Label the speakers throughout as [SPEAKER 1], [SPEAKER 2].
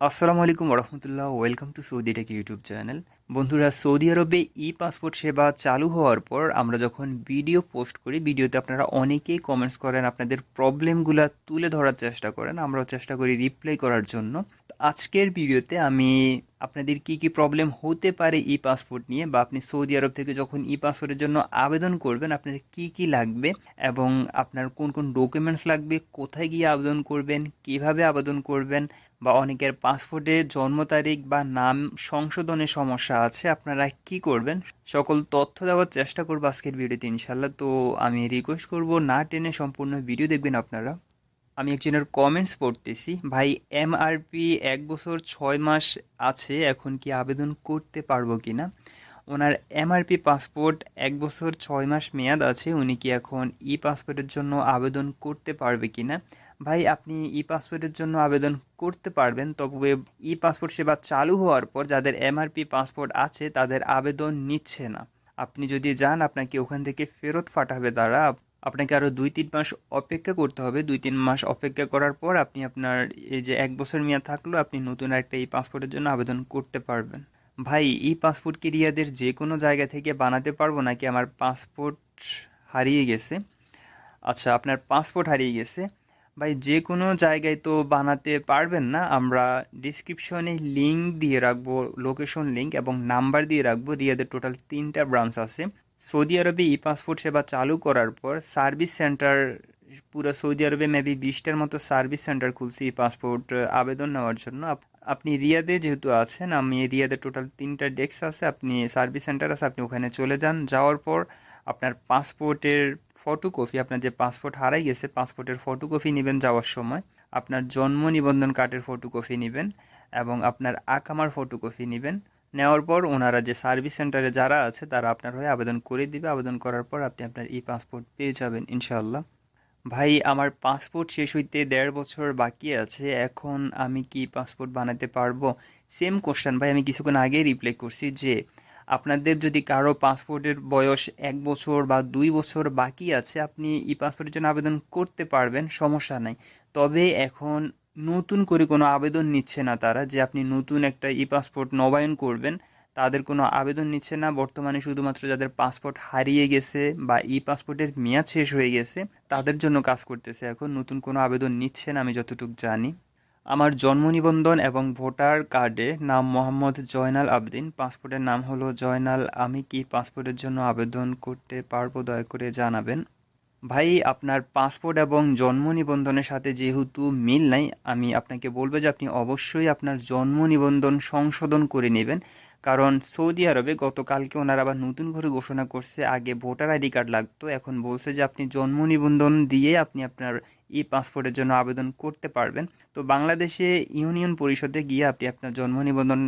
[SPEAKER 1] আসসালামু আলাইকুম রহমতুল্লাহ welcome to Saudi Tech YouTube channel বন্ধুরা, সৌদি আরবে ই পাসপোর্ট সেবা চালু হওয়ার পর আমরা যখন ভিডিও পোস্ট করি, ভিডিওতে আপনারা অনেকেই কমেন্টস করেন, আপনাদের প্রবলেমগুলো তুলে ধরার চেষ্টা করেন, আমরাও চেষ্টা করি রিপ্লাই করার জন্য। আজকের ভিডিওতে আমি আপনাদের কি কি প্রবলেম হতে পারে ই পাসপোর্ট নিয়ে বা আপনি সৌদি আরব থেকে যখন ই পাসপোর্টের জন্য আবেদন করবেন, আপনার কি কি লাগবে এবং আপনার কোন কোন ডকুমেন্টস লাগবে, কোথায় গিয়ে আবেদন করবেন, কীভাবে আবেদন করবেন বা অনেকের পাসপোর্টে জন্ম তারিখ বা নাম সংশোধনের সমস্যা আছে, আপনারা কি করবেন? সকল তথ্য দেওয়ার চেষ্টা করব আজকের ভিডিওতে ইনশাল্লাহ তো আমি রিকোয়েস্ট করব, না টেনে সম্পূর্ণ ভিডিও দেখবেন আপনারা। আমি একজনের কমেন্টস পড়তেছি, ভাই এমআরপি এক বছর ছয় মাস আছে, এখন কি আবেদন করতে পারব কি না ওনার এমআরপি পাসপোর্ট এক বছর ছয় মাস মেয়াদ আছে, উনি কি এখন ই পাসপোর্টের জন্য আবেদন করতে পারবে কি না ভাই, আপনি ই পাসপোর্টের জন্য আবেদন করতে পারবেন, তবে ই পাসপোর্ট সেবা চালু হওয়ার পর যাদের এমআরপি পাসপোর্ট আছে, তাদের আবেদন নিচ্ছে না। আপনি যদি যান, আপনাকে ওখান থেকে ফেরত পাঠাবে তারা। আপনাকে আরও দুই তিন মাস অপেক্ষা করতে হবে। দুই তিন মাস অপেক্ষা করার পর আপনি আপনার এই যে এক বছর মেয়াদ থাকল, আপনি নতুন একটা এই পাসপোর্টের জন্য আবেদন করতে পারবেন। ভাই এই পাসপোর্ট কি রিয়াদের যে কোনো জায়গা থেকে বানাতে পারব নাকি? আমার পাসপোর্ট হারিয়ে গেছে। আচ্ছা আপনার পাসপোর্ট হারিয়ে গেছে। ভাই যে কোনো জায়গায় তো বানাতে পারবেন না। আমরা ডিসক্রিপশনে লিঙ্ক দিয়ে রাখব লোকেশন লিঙ্ক এবং নাম্বার দিয়ে রাখব। রিয়াদের টোটাল তিনটা ব্রাঞ্চ আছে। সৌদি আরবে ই পাসপোর্ট সেবা চালু করার পর সার্ভিস সেন্টার পুরো সৌদি আরবে মেবি বিশটার মতো সার্ভিস সেন্টার খুলছি ই পাসপোর্ট আবেদন নেওয়ার জন্য। আপনি রিয়াদে যেহেতু আছেন, আমি রিয়াদে টোটাল তিনটা ডেস্ক আছে। আপনি সার্ভিস সেন্টার আছে, আপনি ওখানে চলে যান। যাওয়ার পর আপনার পাসপোর্টের ফটোকপি আপনার যে পাসপোর্ট হারাই গেছে, পাসপোর্টের ফটোকপি নেবেন যাওয়ার সময়। আপনার জন্ম নিবন্ধন কার্ডের ফটোকপি নেবেন এবং আপনার আকামার ফটোকপি নেবেন। নেওয়ার পর ওনারা যে সার্ভিস সেন্টারে যারা আছে, তারা আপনার হয়ে আবেদন করে দিবে। আবেদন করার পর আপনি আপনার ই পাসপোর্ট পেয়ে যাবেন ইনশাল্লাহ ভাই, আমার পাসপোর্ট শেষ হইতে দেড় বছর বাকি আছে। এখন আমি কি পাসপোর্ট বানাতে পারব? সেম কোশ্চেন ভাই, আমি কিছুক্ষণ আগেই রিপ্লাই করছি যে আপনাদের যদি কারও পাসপোর্টের বয়স এক বছর বা দুই বছর বাকি আছে, আপনি ই পাসপোর্টের জন্য আবেদন করতে পারবেন, সমস্যা নাই। তবে এখন নতুন করে কোনো আবেদন নিচ্ছে না তারা, যে আপনি নতুন একটা ই পাসপোর্ট নবায়ন করবেন, তাদের কোনো আবেদন নিচ্ছে না। বর্তমানে শুধুমাত্র যাদের পাসপোর্ট হারিয়ে গেছে বা ই পাসপোর্টের মেয়াদ শেষ হয়ে গেছে, তাদের জন্য কাজ করতেছে এখন। নতুন কোনো আবেদন নিচ্ছে না, আমি যতটুকু জানি। আমার জন্ম নিবন্ধন এবং ভোটার কার্ডে নাম মোহাম্মদ জয়নাল আবদিন। পাসপোর্টের নাম হলো জয়নাল। আমি কি পাসপোর্টের জন্য আবেদন করতে পারব দয়া করে জানাবেন? ভাই, আপনার পাসপোর্ট এবং জন্ম নিবন্ধনের সাথে যেহেতু মিল নাই, আমি আপনাকে বলব যে আপনি অবশ্যই আপনার জন্ম নিবন্ধন সংশোধন করে নেবেন। কারণ সৌদি আরবে গতকালকে ওনারা আবার নতুন করে ঘোষণা করছে, আগে ভোটার আইডি কার্ড লাগতো, এখন বলছে যে আপনি জন্ম নিবন্ধন দিয়ে আপনি আপনার ই পাসপোর্টের জন্য আবেদন করতে পারবেন। তো বাংলাদেশে ইউনিয়ন পরিষদে গিয়ে আপনি আপনার জন্ম নিবন্ধন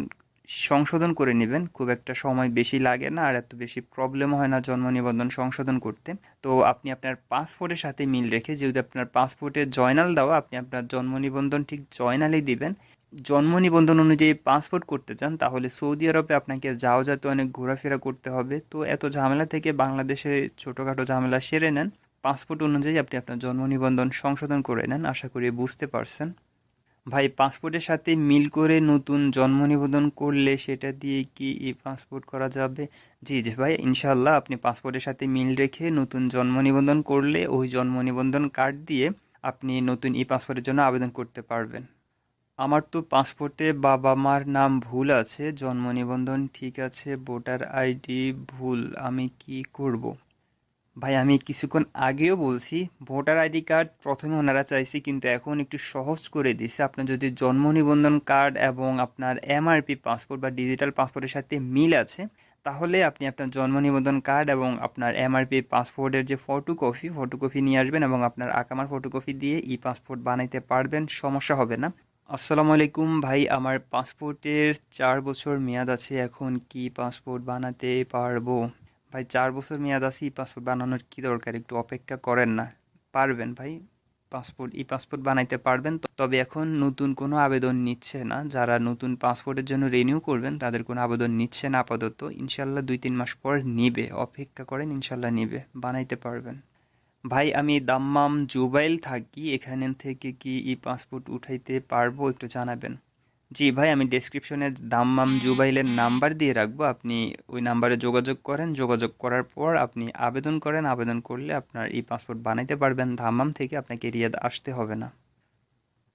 [SPEAKER 1] সংশোধন করে নেবেন। খুব একটা সময় বেশি লাগে না আর এত বেশি প্রবলেম হয় না জন্ম নিবন্ধন সংশোধন করতে। তো আপনি আপনার পাসপোর্টের সাথে মিল রেখে যেহেতু আপনার পাসপোর্টে জয়নাল দেওয়া, আপনি আপনার জন্ম নিবন্ধন ঠিক জয়নালেই দিবেন। জন্ম নিবন্ধন অনুযায়ী পাসপোর্ট করতে চান, তাহলে সৌদি আরবে আপনাকে যাও যাতে অনেক ঘোরাফেরা করতে হবে। তো এত ঝামেলা থেকে বাংলাদেশে ছোটোখাটো ঝামেলা সেরে নেন। পাসপোর্ট অনুযায়ী আপনি আপনার জন্ম নিবন্ধন সংশোধন করে নেন, আশা করি বুঝতে পারছেন। ভাই পাসপোর্টের সাথে মিল করে নতুন জন্ম নিবন্ধন করলে সেটা দিয়ে কি ই পাসপোর্ট করা যাবে? জি জি ভাই ইনশাল্লাহ আপনি পাসপোর্টের সাথে মিল রেখে নতুন জন্ম নিবন্ধন করলে ওই জন্ম নিবন্ধন কার্ড দিয়ে আপনি নতুন ই পাসপোর্টের জন্য আবেদন করতে পারবেন। আমার তো পাসপোর্টে বাবা মার নাম ভুল আছে, জন্ম নিবন্ধন ঠিক আছে, ভোটার আইডি ভুল, আমি কি করব। ভাই, আমি কিছুক্ষণ আগেও বলছি, ভোটার আইডি কার্ড প্রথমে ওনারা চাইছি কিন্তু এখন একটু সহজ করে দিছে আপনার যদি জন্ম নিবন্ধন কার্ড এবং আপনার এমআরপি পাসপোর্ট বা ডিজিটাল পাসপোর্টের সাথে মিল আছে, তাহলে আপনি আপনার জন্ম নিবন্ধন কার্ড এবং আপনার এমআরপি পাসপোর্টের যে ফটোকপি ফটোকপি নিয়ে আসবেন এবং আপনার আকামার ফটোকপি দিয়ে ই পাসপোর্ট বানাইতে পারবেন, সমস্যা হবে না আসসালামু আলাইকুম ভাই, আমার পাসপোর্টের চার বছর মেয়াদ আছে, এখন কি পাসপোর্ট বানাতে পারব? ভাই, চার বছর মেয়াদ আছে ই পাসপোর্ট বানানোর কি দরকার? একটু অপেক্ষা করেন না। পারবেন ভাই, পাসপোর্ট ই পাসপোর্ট বানাইতে পারবেন তবে এখন নতুন কোনো আবেদন নিচ্ছে না। যারা নতুন পাসপোর্টের জন্য রিনিউ করবেন, তাদের কোনো আবেদন নিচ্ছে না আপাতত। ইনশাল্লাহ দুই তিন মাস পর নিবে। অপেক্ষা করেন, ইনশাল্লাহ নিবে। বানাইতে পারবেন। ভাই, আমি দাম্মাম জুবাইল থাকি, এখান থেকে কি ই পাসপোর্ট উঠাইতে পারব একটু জানাবেন? জি ভাই, আমি ডেসক্রিপশনে দাম্মাম জুবাইলের নাম্বার দিয়ে রাখব, আপনি ওই নাম্বারে যোগাযোগ করেন, যোগাযোগ করার পর আপনি আবেদন করেন, আবেদন করলে আপনার ই পাসপোর্ট বানাইতে পারবেন, দাম্মাম থেকে আপনাকে রিয়াদ আসতে হবে না।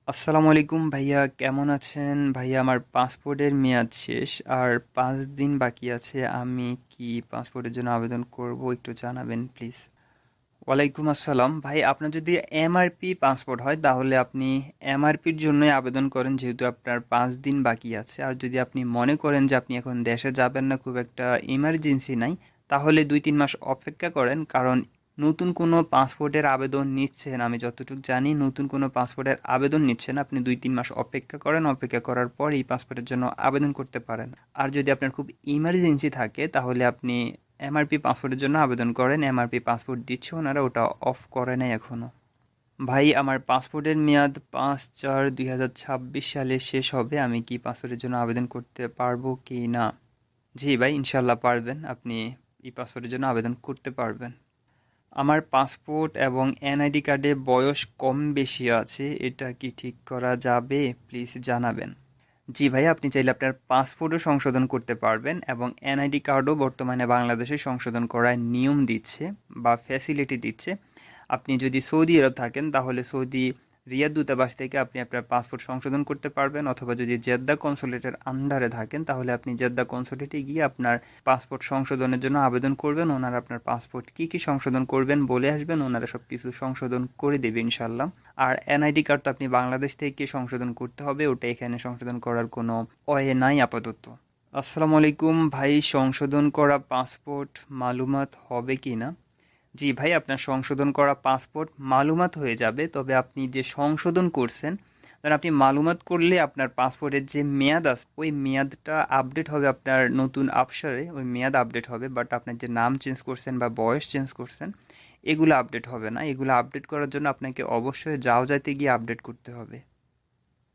[SPEAKER 1] আসসালামু আলাইকুম ভাইয়া, কেমন আছেন? ভাইয়া, আমার পাসপোর্টের মেয়াদ শেষ, আর পাঁচ দিন বাকি আছে, আমি কি পাসপোর্টের জন্য আবেদন করব একটু জানাবেন, প্লিজ? ওয়ালাইকুম আসসালাম। ভাই, আপনার যদি এমআরপি পাসপোর্ট হয়, তাহলে আপনি এমআরপির জন্যই আবেদন করেন, যেহেতু আপনার পাঁচ দিন বাকি আছে। আর যদি আপনি মনে করেন যে আপনি এখন দেশে যাবেন না, খুব একটা ইমার্জেন্সি নাই, তাহলে দুই তিন মাস অপেক্ষা করেন, কারণ নতুন কোনো পাসপোর্টের আবেদন নিচ্ছেন, আমি যতটুকু জানি, নতুন কোনো পাসপোর্টের আবেদন নিচ্ছেন, আপনি দুই তিন মাস অপেক্ষা করেন, অপেক্ষা করার পর এই পাসপোর্টের জন্য আবেদন করতে পারেন। আর যদি আপনার খুব ইমার্জেন্সি থাকে, তাহলে আপনি এমআরপি পাসপোর্টের জন্য আবেদন করেন। এমআরপি পাসপোর্ট দিচ্ছে ওনারা, ওটা অফ করে নাই এখনও ভাই, আমার পাসপোর্টের মেয়াদ পাঁচ চার দুই সালে শেষ হবে। আমি কি পাসপোর্টের জন্য আবেদন করতে পারব কি না? জি ভাই ইনশাল্লাহ পারবেন। আপনি ই পাসপোর্টের জন্য আবেদন করতে পারবেন। আমার পাসপোর্ট এবং এনআইডি কার্ডে বয়স কম বেশি আছে। এটা কি ঠিক করা যাবে? প্লিজ জানাবেন। জি ভাই আপনি চাইলে আপনার পাসপোর্টও সংশোধন করতে পারবেন এবং এনআইডি কার্ডও বর্তমানে বাংলাদেশে সংশোধন করার নিয়ম দিচ্ছে বা ফ্যাসিলিটি দিচ্ছে। আপনি যদি সৌদি আরব থাকেন, তাহলে সৌদি রিয়াদ দূতাবাস থেকে আপনি আপনার পাসপোর্ট সংশোধন করতে পারবেন, অথবা যদি জেদ্দা কনসুলেটের আন্ডারে থাকেন, তাহলে আপনি জেদ্দা কনসুলেটে গিয়ে আপনার পাসপোর্ট সংশোধনের জন্য আবেদন করবেন, ওনারা আপনার পাসপোর্ট কী কী সংশোধন করবেন বলে আসবেন, ওনারা সব কিছু সংশোধন করে দেবে ইনশাল্লাহ আর এনআইডি কার্ড তো আপনি বাংলাদেশ থেকে সংশোধন করতে হবে, ওটা এখানে সংশোধন করার কোনো অয়ে নাই আপাতত। আসসালামু আলাইকুম, ভাই, সংশোধন করা পাসপোর্ট মালুমাত হবে কি না জি ভাই, আপনার সংশোধন করা পাসপোর্ট মালুমাত হয়ে যাবে। তবে আপনি যে সংশোধন করছেন, ধরেন আপনি মালুমাত করলে আপনার পাসপোর্টের যে মেয়াদ আছে, ওই মেয়াদটা আপডেট হবে আপনার নতুন আপসারে ওই মেয়াদ আপডেট হবে বাট আপনার যে নাম চেঞ্জ করছেন বা বয়স চেঞ্জ করছেন, এগুলো আপডেট হবে না। এগুলো আপডেট করার জন্য আপনাকে অবশ্যই যাও যাইতে গিয়ে আপডেট করতে হবে।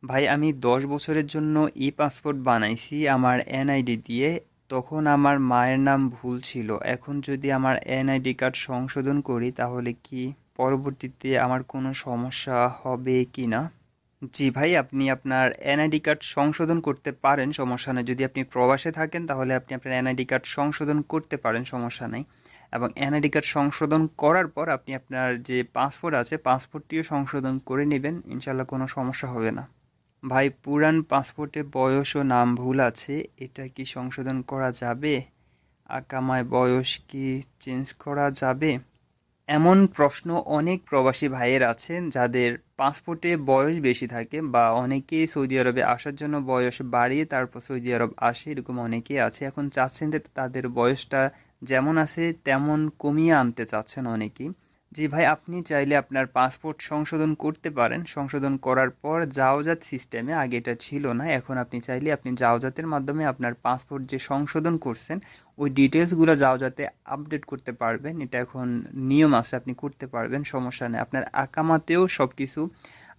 [SPEAKER 1] ভাই, আমি দশ বছরের জন্য ই পাসপোর্ট বানাইছি, আমার এনআইডি দিয়ে। তখন আমার মায়ের নাম ভুল ছিল। এখন যদি আমার এনআইডি কার্ড সংশোধন করি, তাহলে কি পরবর্তীতে আমার কোনো সমস্যা হবে কি না? জি ভাই, আপনি আপনার এনআইডি কার্ড সংশোধন করতে পারেন, সমস্যা নেই। যদি আপনি প্রবাসে থাকেন, তাহলে আপনি আপনার এনআইডি কার্ড সংশোধন করতে পারেন, সমস্যা নেই। এবং এনআইডি কার্ড সংশোধন করার পর আপনি আপনার যে পাসপোর্ট আছে, পাসপোর্টটিও সংশোধন করে নেবেন। ইনশাল্লাহ কোনো সমস্যা হবে না। ভাই পুরান পাসপোর্টে বয়স ও নাম ভুল আছে, এটা কি সংশোধন করা যাবে? আকামায় বয়স কি চেঞ্জ করা যাবে? এমন প্রশ্ন অনেক প্রবাসী ভাইয়ের আছেন, যাদের পাসপোর্টে বয়স বেশি থাকে বা অনেকেই সৌদি আরবে আসার জন্য বয়স বাড়িয়ে তারপর সৌদি আরব আসে, এরকম অনেকেই আছে। এখন চাচ্ছেন যে তাদের বয়সটা যেমন আছে, তেমন কমিয়ে আনতে চাচ্ছেন অনেকেই। জি ভাই, আপনি চাইলে আপনার পাসপোর্ট সংশোধন করতে পারেন। সংশোধন করার পর যাওজাত সিস্টেমে, আগে এটা ছিল না, এখন আপনি চাইলে আপনি যাওজাতের মাধ্যমে আপনার পাসপোর্ট যে সংশোধন করছেন, ওই ডিটেলসগুলো যাওজাতে আপডেট করতে পারবেন। এটা এখন নিয়ম আছে, আপনি করতে পারবেন, সমস্যা নেই। আপনার আকামাতেও সব কিছু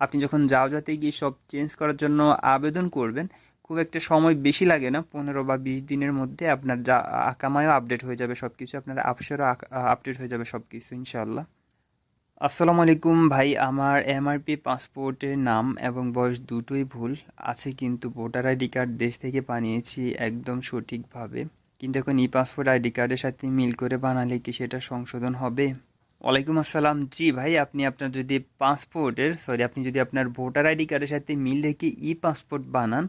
[SPEAKER 1] আপনি যখন যাওজাতে গিয়ে সব চেঞ্জ করার জন্য আবেদন করবেন, খুব একটা সময় বেশি লাগে না, পনেরো বা বিশ দিনের মধ্যে আপনার যা আকামায়ও আপডেট হয়ে যাবে সব কিছু আপনার আপসেরও আপডেট হয়ে যাবে সব কিছু ইনশাল্লাহ আসসালামু আলাইকুম ভাই, আমার এমআরপি পাসপোর্টের নাম এবং বয়স দুটোই ভুল। আছে কিন্তু ভোটার আইডি কার্ড দেশ থেকে বানিয়েছি একদম সঠিকভাবে। কিন্তু এখন ই পাসপোর্ট আইডি কার্ডের সাথে মিল করে বানালে কি সেটা সংশোধন হবে? ওয়ালাইকুম আসসালাম। জি ভাই, আপনি আপনার যদি পাসপোর্টের সরি আপনি যদি আপনার ভোটার আইডি কার্ডের সাথে মিল রেখে ই পাসপোর্ট বানান,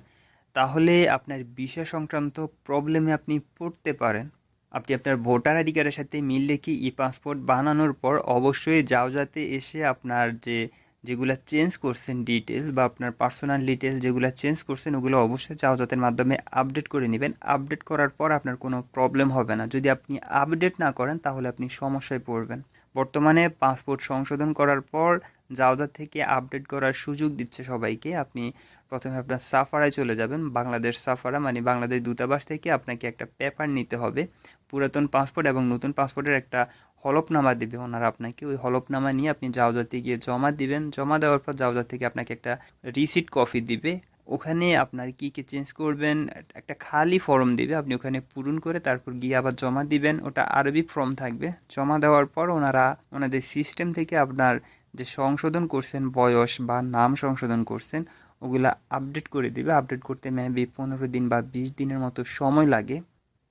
[SPEAKER 1] তাহলে আপনার বিষয় সংক্রান্ত প্রবলেমে আপনি পড়তে পারেন। আপনি আপনার ভোটার আইডি কার্ডের সাথে মিল রেখে ই পাসপোর্ট বানানোর পর অবশ্যই যাও যাতে এসে আপনার যে, যেগুলো চেঞ্জ করছেন ডিটেলস বা আপনার পার্সোনাল ডিটেলস যেগুলো চেঞ্জ করছেন, ওগুলো অবশ্যই যাওজাতের মাধ্যমে আপডেট করে নেবেন। আপডেট করার পর আপনার কোনো প্রবলেম হবে না। যদি আপনি আপডেট না করেন, তাহলে আপনি সমস্যায় পড়বেন। বর্তমানে পাসপোর্ট সংশোধন করার পর জাওদার থেকে আপডেট করার সুযোগ দিচ্ছে সবাইকে। আপনি প্রথমে আপনার সাফারায় চলে যাবেন, বাংলাদেশ সাফারা মানে বাংলাদেশ দূতাবাস থেকে আপনাকে একটা পেপার নিতে হবে, পুরাতন পাসপোর্ট এবং নতুন পাসপোর্টের একটা হলফনামা দেবে। ওনারা আপনাকে ওই হলফনামা নিয়ে আপনি জাওজাতে গিয়ে জমা দিবেন, জমা দেওয়ার পর জাওজার থেকে আপনাকে একটা রিসিট কপি দিবে। ওখানে আপনার কি কি চেঞ্জ করবেন, একটা খালি ফর্ম দিবে, আপনি ওখানে পূরণ করে তারপর গিয়ে আবার জমা দিবেন। ওটা আরবি ফর্ম থাকবে। জমা দেওয়ার পর ওনারা, ওনাদের সিস্টেম থেকে আপনার যে সংশোধন করছেন, বয়স বা নাম সংশোধন করছেন ওগুলা আপডেট করে দিবে। আপডেট করতে মেবি পনেরো দিন বা বিশ দিনের মতো সময় লাগে।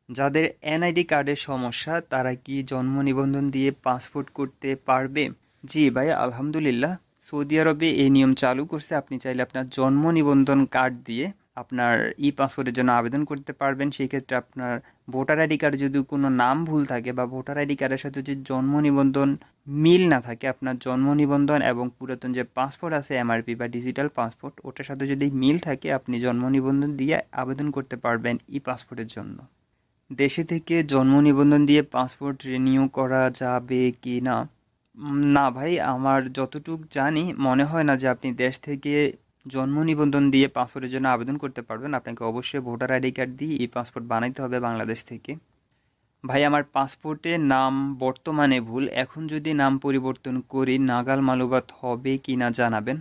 [SPEAKER 1] যাদের এনআইডি কার্ডের সমস্যা, তারা কি জন্ম নিবন্ধন দিয়ে পাসপোর্ট করতে পারবে? জি ভাই, আলহামদুলিল্লাহ। সৌদি আরবে এই নিয়ম চালু করছে। আপনি চাইলে আপনার জন্ম নিবন্ধন কার্ড দিয়ে আপনার ই পাসপোর্টের জন্য আবেদন করতে পারবেন। সেই ক্ষেত্রে আপনার ভোটার আইডি কার্ডে যদি কোনো নাম ভুল থাকে বা ভোটার আইডি কার্ডের সাথে যদি জন্ম নিবন্ধন মিল না থাকে, আপনার জন্ম নিবন্ধন এবং পুরাতন যে পাসপোর্ট আছে এমআরপি বা ডিজিটাল পাসপোর্ট ওটার সাথে যদি মিল থাকে, আপনি জন্ম নিবন্ধন দিয়ে আবেদন করতে পারবেন ই পাসপোর্টের জন্য। দেশে থেকে জন্ম নিবন্ধন দিয়ে পাসপোর্ট রিনিউ করা যাবে কি না? না ভাই, আমার যতটুক জানি, মনে হয় না যে আপনি দেশ থেকে জন্ম নিবন্ধন দিয়ে পাসপোর্টের জন্য আবেদন করতে পারবেন। আপনাকে অবশ্যই ভোটার আইডি কার্ড দিয়ে এই পাসপোর্ট বানাইতে হবে বাংলাদেশ থেকে। ভাই, আমার পাসপোর্টে নাম বর্তমানে ভুল। এখন যদি নাম পরিবর্তন করি, নাগাল মালুবাত হবে কি না জানাবেন।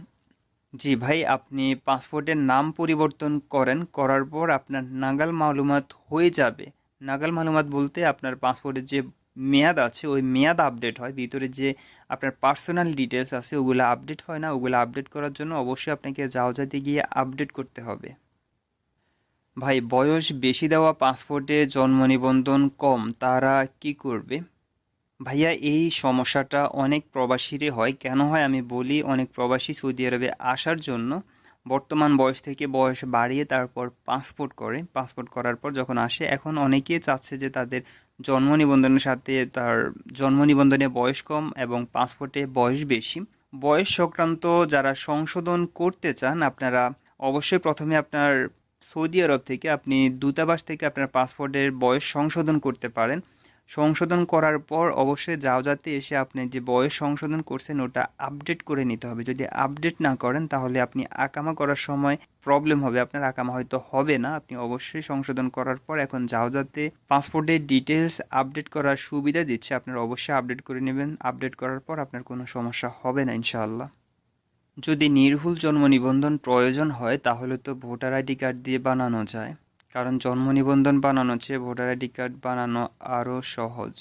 [SPEAKER 1] জি ভাই, আপনি পাসপোর্টের নাম পরিবর্তন করেন, করার পর আপনার নাগাল মালুমাত হয়ে যাবে। নাগাল মালুমাত বলতে আপনার পাসপোর্টের যে মেয়াদ আছে, ওই মেয়াদ আপডেট হয়। ভিতরে যে আপনার পার্সোনাল ডিটেলস আছে, ওগুলো আপডেট হয় না। ওগুলো আপডেট করার জন্য অবশ্যই আপনাকে যাওয়াতে গিয়ে আপডেট করতে হবে। ভাই, বয়স বেশি দেওয়া পাসপোর্টে জন্ম নিবন্ধন কম, তারা কি করবে? ভাইয়া, এই সমস্যাটা অনেক প্রবাসীরই হয়। কেন হয় আমি বলি, অনেক প্রবাসী সৌদি আরবে আসার জন্য বর্তমান বয়স থেকে বয়স বাড়িয়ে তারপর পাসপোর্ট করে পাসপোর্ট করার পর যখন আসে, এখন অনেকেই চাচ্ছে যে তাদের জন্ম নিবন্ধনের সাথে তার জন্ম নিবন্ধনে বয়স কম এবং পাসপোর্টে বয়স বেশি। বয়স সংক্রান্ত যারা সংশোধন করতে চান, আপনারা অবশ্যই প্রথমে আপনার সৌদি আরব থেকে আপনি দূতাবাস থেকে আপনার পাসপোর্টের বয়স সংশোধন করতে পারেন। সংশোধন করার পর অবশ্যই যাও যাতে এসে আপনি যে বয়স সংশোধন করছেন, ওটা আপডেট করে নিতে হবে। যদি আপডেট না করেন, তাহলে আপনি আকামা করার সময় প্রবলেম হবে। আপনার আকামা হয়তো হবে না। আপনি অবশ্যই সংশোধন করার পর এখন যাও যাতে পাসপোর্টের ডিটেলস আপডেট করার সুবিধা দিচ্ছে। আপনার অবশ্যই আপডেট করে নেবেন। আপডেট করার পর আপনার কোনো সমস্যা হবে না, ইনশাআল্লাহ। যদি নির্ভুল জন্ম নিবন্ধন প্রয়োজন হয়, তাহলে তো ভোটার আইডি কার্ড দিয়ে বানানো যায়। কারণ জন্ম নিবন্ধন বানানো চেয়ে ভোটার আইডি কার্ড বানানো আরও সহজ।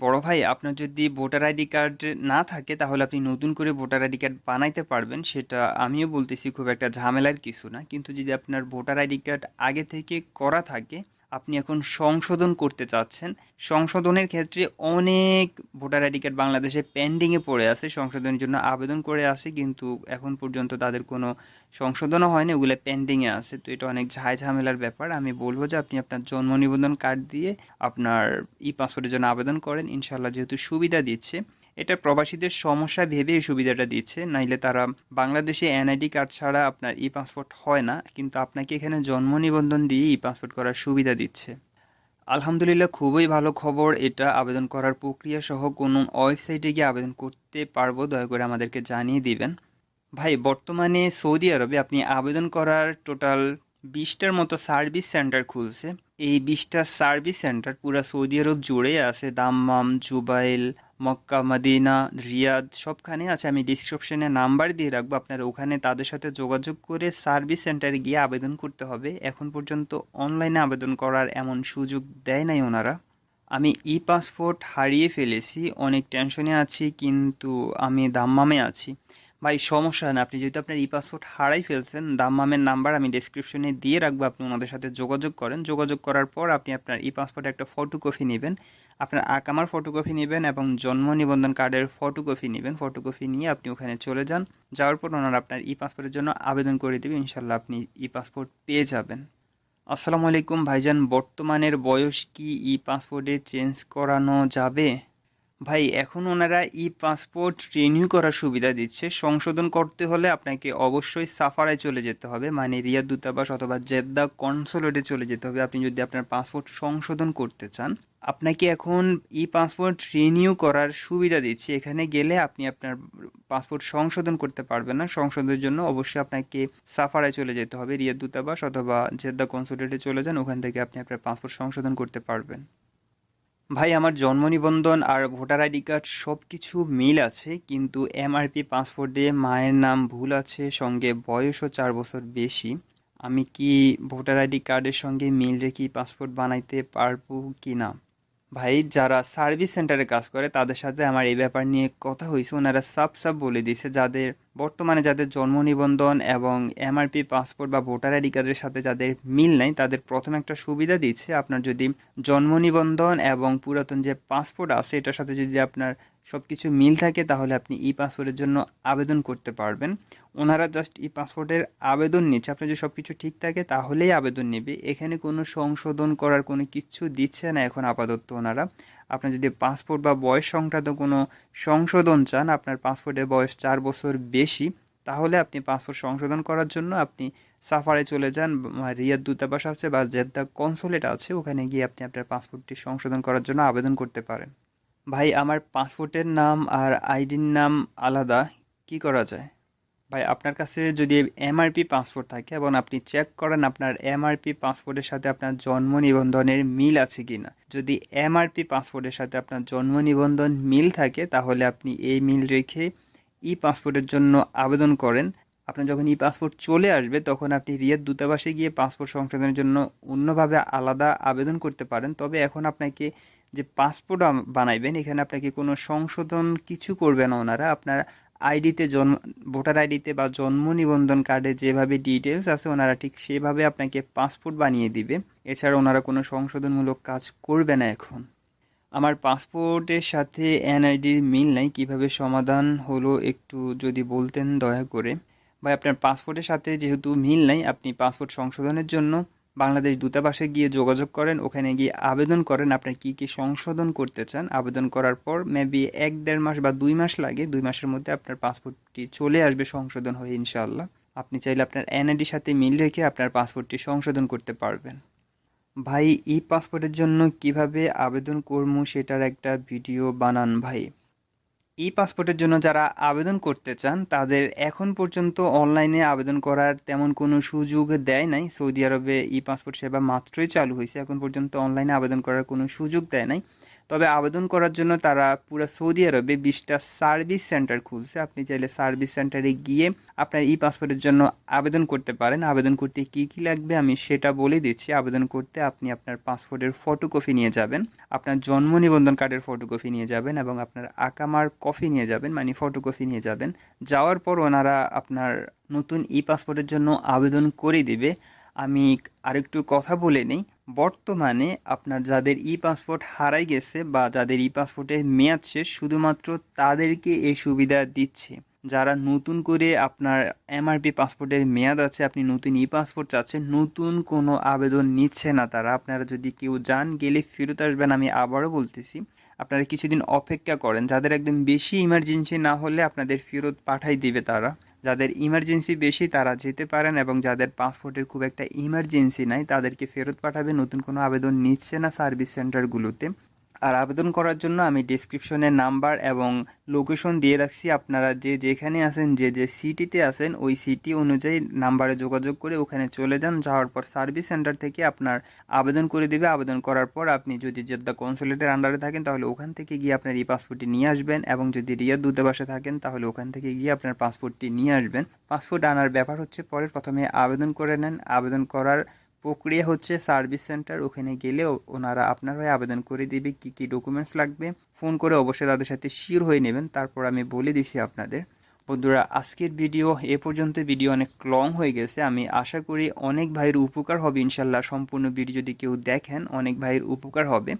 [SPEAKER 1] বড় ভাই, আপনার যদি ভোটার আইডি কার্ড না থাকে, তাহলে আপনি নতুন করে ভোটার আইডি কার্ড বানাইতে পারবেন, সেটা আমিও বলতেছি খুব একটা ঝামেলার কিছু না। কিন্তু যদি আপনার ভোটার আইডি কার্ড আগে থেকে করা থাকে আপনি এখন সংশোধন করতে চাচ্ছেন। সংশোধনের ক্ষেত্রে অনেক ভোটার আইডি কার্ড বাংলাদেশে পেন্ডিংয়ে পড়ে আছে। সংশোধনের জন্য আবেদন করে আছে, কিন্তু এখন পর্যন্ত তাদের কোনো সংশোধনও হয়নি। ওগুলো পেন্ডিংয়ে আছে। তো এটা অনেক ঝাই ঝামেলার ব্যাপার। আমি বলব যে আপনি আপনার জন্ম নিবন্ধন কার্ড দিয়ে আপনার ই পাসপোর্টের জন্য আবেদন করেন। ইনশাল্লাহ যেহেতু সুবিধা দিচ্ছে এটা প্রবাসীদের সমস্যা ভেবে এই সুবিধাটা দিচ্ছে। নাইলে তারা বাংলাদেশে এনআইডি কার্ড ছাড়া আপনার ই পাসপোর্ট হয় না, কিন্তু আপনাকে এখানে জন্ম নিবন্ধন দিয়ে ই পাসপোর্ট করার সুবিধা দিচ্ছে। আলহামদুলিল্লাহ, খুবই ভালো খবর। এটা আবেদন করার প্রক্রিয়া সহ কোনো ওয়েবসাইটে গিয়ে আবেদন করতে পারব, দয়া করে আমাদেরকে জানিয়ে দিবেন। ভাই, বর্তমানে সৌদি আরবে আপনি আবেদন করার টোটাল বিশটার মতো সার্ভিস সেন্টার খুলছে। এই বিশটা সার্ভিস সেন্টার পুরো সৌদি আরব জুড়ে আছে। Dammam, Jubail Mecca, Medina, Riyadh, সবখানে আছে। আমি ডিসক্রিপশনে নাম্বার দিয়ে রাখব। আপনারা ওখানে তাদের সাথে যোগাযোগ করে সার্ভিস সেন্টারে গিয়ে আবেদন করতে হবে। এখন পর্যন্ত অনলাইনে আবেদন করার এমন সুযোগ দেয় নাই ওনারা। আমি ই পাসপোর্ট হারিয়ে ফেলেছি। অনেক টেনশনে আছি, কিন্তু আমি দাম্মামে আছি। ভাই, সমস্যা হয় না। আপনি যেহেতু আপনার ই পাসপোর্ট হারাই ফেলছেন দাম্মামের নাম্বার আমি ডেসক্রিপশনে দিয়ে রাখব। আপনি ওনাদের সাথে যোগাযোগ করেন। যোগাযোগ করার পর আপনি আপনার ই পাসপোর্টের একটা ফটোকপি নেবেন। আপনার আকামার ফটোকপি নেবেন এবং জন্ম নিবন্ধন কার্ডের ফটোকপি নেবেন। ফটোকপি নিয়ে আপনি ওখানে চলে যান। যাওয়ার পর ওনারা আপনার ই পাসপোর্টের জন্য আবেদন করে দেবে। ইনশাল্লাহ আপনি ই পাসপোর্ট পেয়ে যাবেন। আসসালামু আলাইকুম ভাইজান, বর্তমানের বয়স কি? ই পাসপোর্টে চেঞ্জ করানো যাবে? ভাই, এখন ওনারা ই পাসপোর্ট রিনিউ করার সুবিধা দিচ্ছে। সংশোধন করতে হলে আপনাকে অবশ্যই সাফারায় চলে যেতে হবে মানে রিয়াদ দূতাবাস অথবা জেদ্দা কনসোলেটে চলে যেতে হবে। আপনি যদি আপনার পাসপোর্ট সংশোধন করতে চান, আপনাকে এখন ই পাসপোর্ট রিনিউ করার সুবিধা দিচ্ছে। এখানে গেলে আপনি আপনার পাসপোর্ট সংশোধন করতে পারবেন না। সংশোধনের জন্য অবশ্যই আপনাকে সাফারায় চলে যেতে হবে। রিয়াদ দূতাবাস অথবা জেদ্দা কনসুলেটে চলে যান, ওখান থেকে আপনি আপনার পাসপোর্ট সংশোধন করতে পারবেন। ভাই, আমার জন্ম নিবন্ধন আর ভোটার আইডি কার্ড সব কিছু মিল আছে, কিন্তু এমআরপি পাসপোর্ট দিয়ে মায়ের নাম ভুল আছে, সঙ্গে বয়সও চার বছর বেশি। আমি কি ভোটার আইডি কার্ডের সঙ্গে মিল রেখে পাসপোর্ট বানাইতে পারব কি না ভাই, যারা সার্ভিস সেন্টারে কাজ করে, তাদের সাথে আমার এই ব্যাপার নিয়ে কথা হয়েছে। ওনারা সাপ সাপ বলে দিয়েছে, যাদের বর্তমানে যাদের জন্ম নিবন্ধন এবং এমআরপি পাসপোর্ট বা ভোটার আইডি কার্ডের সাথে যাদের মিল নাই, তাদের প্রথম একটা সুবিধা দিচ্ছে আপনার যদি জন্ম নিবন্ধন এবং পুরাতন যে পাসপোর্ট আছে, এটার সাথে যদি আপনার সব কিছু মিল থাকে, তাহলে আপনি ই পাসপোর্টের জন্য আবেদন করতে পারবেন। ওনারা জাস্ট ই পাসপোর্টের আবেদন নিচ্ছে। আপনার যদি সব কিছু ঠিক থাকে, তাহলেই আবেদন নেবে। এখানে কোনো সংশোধন করার কোনো কিছু দিচ্ছে না এখন আপাতত ওনারা। আপনার যদি পাসপোর্ট বা বয়স সংক্রান্ত কোনো সংশোধন চান, আপনার পাসপোর্টের বয়স চার বছর বেশি, তাহলে আপনি পাসপোর্ট সংশোধন করার জন্য আপনি সাফারে চলে যান রিয়াদ দূতাবাস আছে বা জেদ্দা কনসুলেট আছে, ওখানে গিয়ে আপনি আপনার পাসপোর্টটি সংশোধন করার জন্য আবেদন করতে পারেন। ভাই, আমার পাসপোর্টের নাম আর আইডির নাম আলাদা, কি করা যায়? ভাই, আপনার কাছে যদি এমআরপি পাসপোর্ট থাকে এবং আপনি চেক করেন আপনার এমআরপি পাসপোর্টের সাথে আপনার জন্ম নিবন্ধনের মিল আছে কি না যদি এমআরপি পাসপোর্টের সাথে আপনার জন্ম নিবন্ধন মিল থাকে, তাহলে আপনি এই মিল রেখে ই পাসপোর্টের জন্য আবেদন করেন। আপনার যখন ই পাসপোর্ট চলে আসবে, তখন আপনি রিয়াদ দূতাবাসে গিয়ে পাসপোর্ট সংশোধনের জন্য অন্যভাবে আলাদা আবেদন করতে পারেন। তবে এখন আপনাকে যে পাসপোর্ট বানাইবেন, এখানে আপনাকে কোনো সংশোধন কিছু করবে না ওনারা। আপনার আইডিতে জন্ম, ভোটার আইডিতে বা জন্ম নিবন্ধন কার্ডে যেভাবে ডিটেলস আছে, ওনারা ঠিক সেভাবে আপনাকে পাসপোর্ট বানিয়ে দিবে। এছাড়া ওনারা কোনো সংশোধনমূলক কাজ করবে না এখন। আমার পাসপোর্টের সাথে এনআইডির মিল নাই। কীভাবে সমাধান হলো একটু যদি বলতেন দয়া করে। বা আপনার পাসপোর্টের সাথে যেহেতু মিল নাই, আপনি পাসপোর্ট সংশোধনের জন্য বাংলাদেশ দূতাবাসে গিয়ে যোগাযোগ করেন, ওখানে গিয়ে আবেদন করেন আপনার কি কি সংশোধন করতে চান। আবেদন করার পর মেবি এক দেড় মাস বা দুই মাস লাগে, দুই মাসের মধ্যে আপনার পাসপোর্টটি চলে আসবে সংশোধন হয়ে ইনশাআল্লাহ। আপনি চাইলে আপনার এনআইডির সাথে মিল রেখে আপনার পাসপোর্টটি সংশোধন করতে পারবেন। ভাই ই পাসপোর্টের জন্য কীভাবে আবেদন করব সেটার একটা ভিডিও বানান ভাই। ই পাসপোর্টের জন্য যারা আবেদন করতে চান, তাদের এখন পর্যন্ত অনলাইনে আবেদন করার তেমন কোনো সুযোগ দেয় নাই। সৌদি আরবে ই পাসপোর্ট সেবা মাত্রই চালু হয়েছে, এখন পর্যন্ত অনলাইনে আবেদন করার কোনো সুযোগ দেয় নাই। তবে আবেদন করার জন্য তারা পুরো সৌদি আরবে বিশটা সার্ভিস সেন্টার খুলছে। আপনি চাইলে সার্ভিস সেন্টারে গিয়ে আপনার ই পাসপোর্টের জন্য আবেদন করতে পারেন। আবেদন করতে কি কি লাগবে আমি সেটা বলে দিচ্ছি। আবেদন করতে আপনি আপনার পাসপোর্টের ফটোকপি নিয়ে যাবেন, আপনার জন্ম নিবন্ধন কার্ডের ফটোকপি নিয়ে যাবেন এবং আপনার আকামার কপি নিয়ে যাবেন মানে ফটোকপি নিয়ে যাবেন। যাওয়ার পর ওনারা আপনার নতুন ই পাসপোর্টের জন্য আবেদন করে দিবে। আমি আরেকটু কথা বলে নিই। বর্তমানে আপনার যাদের ই পাসপোর্ট হারাই গেছে বা যাদের ই পাসপোর্টের মেয়াদ শেষ, শুধুমাত্র তাদেরকে এই সুবিধা দিচ্ছে। যারা নতুন করে আপনার এমআরপি পাসপোর্টের মেয়াদ আছে, আপনি নতুন ই পাসপোর্ট চাচ্ছেন, নতুন কোনো আবেদন নিচ্ছে না তারা। আপনারা যদি কেউ যান, গেলে ফেরত আসবেন, আমি আবারও বলতেছি, আপনারা কিছুদিন অপেক্ষা করেন। যাদের একদম বেশি ইমার্জেন্সি না হলে আপনাদের ফেরত পাঠাই দিবে তারা। যাদের ইমার্জেন্সি বেশি তারা যেতে পারেন এবং যাদের পাসপোর্টের খুব একটা ইমার্জেন্সি নাই তাদেরকে ফেরত পাঠাবে। নতুন কোনো আবেদন নিচ্ছে না সার্ভিস সেন্টারগুলোতে আর আবেদন করার জন্য আমি ডিসক্রিপশনে নাম্বার এবং লোকেশন দিয়ে রাখছি। আপনারা যে যেখানে আছেন, যে যে সিটিতে আছেন, ওই সিটি অনুযায়ী নাম্বারে যোগাযোগ করে ওখানে চলে যান। যাওয়ার পর সার্ভিস সেন্টার থেকে আপনার আবেদন করে দেবে। আবেদন করার পর আপনি যদি জেদ্দা কনসুলেটের আন্ডারে থাকেন, তাহলে ওখান থেকে গিয়ে আপনার এই পাসপোর্টটি নিয়ে আসবেন এবং যদি রিয়াদ দূতাবাসে থাকেন, তাহলে ওখান থেকে গিয়ে আপনার পাসপোর্টটি নিয়ে আসবেন। পাসপোর্ট আনার ব্যাপার হচ্ছে পরে প্রথমে আবেদন করে নেন। আবেদন করার প্রক্রিয়া হচ্ছে সার্ভিস সেন্টার। ওখানে গেলে ওনারা আপনার হয়ে আবেদন করে দিবে কি কি ডকুমেন্টস লাগবে। ফোন করে অবশ্যই তাদের সাথে শিওর হয়ে নেবেন। তারপর আমি বলে দিছি আপনাদের। বন্ধুরা, আজকের ভিডিও এ পর্যন্ত। ভিডিও অনেক লং হয়ে গেছে। আমি আশা করি অনেক ভাইয়ের উপকার হবে ইনশাল্লাহ। সম্পূর্ণ ভিডিও যদি কেউ দেখেন, অনেক ভাইয়ের উপকার হবে।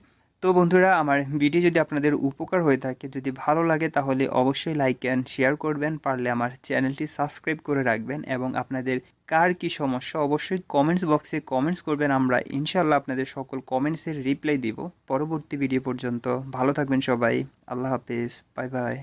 [SPEAKER 1] তো বন্ধুরা, আমার ভিডিও যদি আপনাদের উপকার হয়ে থাকে, যদি ভালো লাগে, তাহলে অবশ্যই লাইক অ্যান্ড শেয়ার করবেন। পারলে আমার চ্যানেলটি সাবস্ক্রাইব করে রাখবেন এবং আপনাদের কার কি সমস্যা, অবশ্যই কমেন্টস বক্সে কমেন্টস করবেন। আমরা ইনশাল্লাহ আপনাদের সকল কমেন্টসের রিপ্লাই দিব। পরবর্তী ভিডিও পর্যন্ত ভালো থাকবেন সবাই। আল্লাহ হাফিজ। Bye bye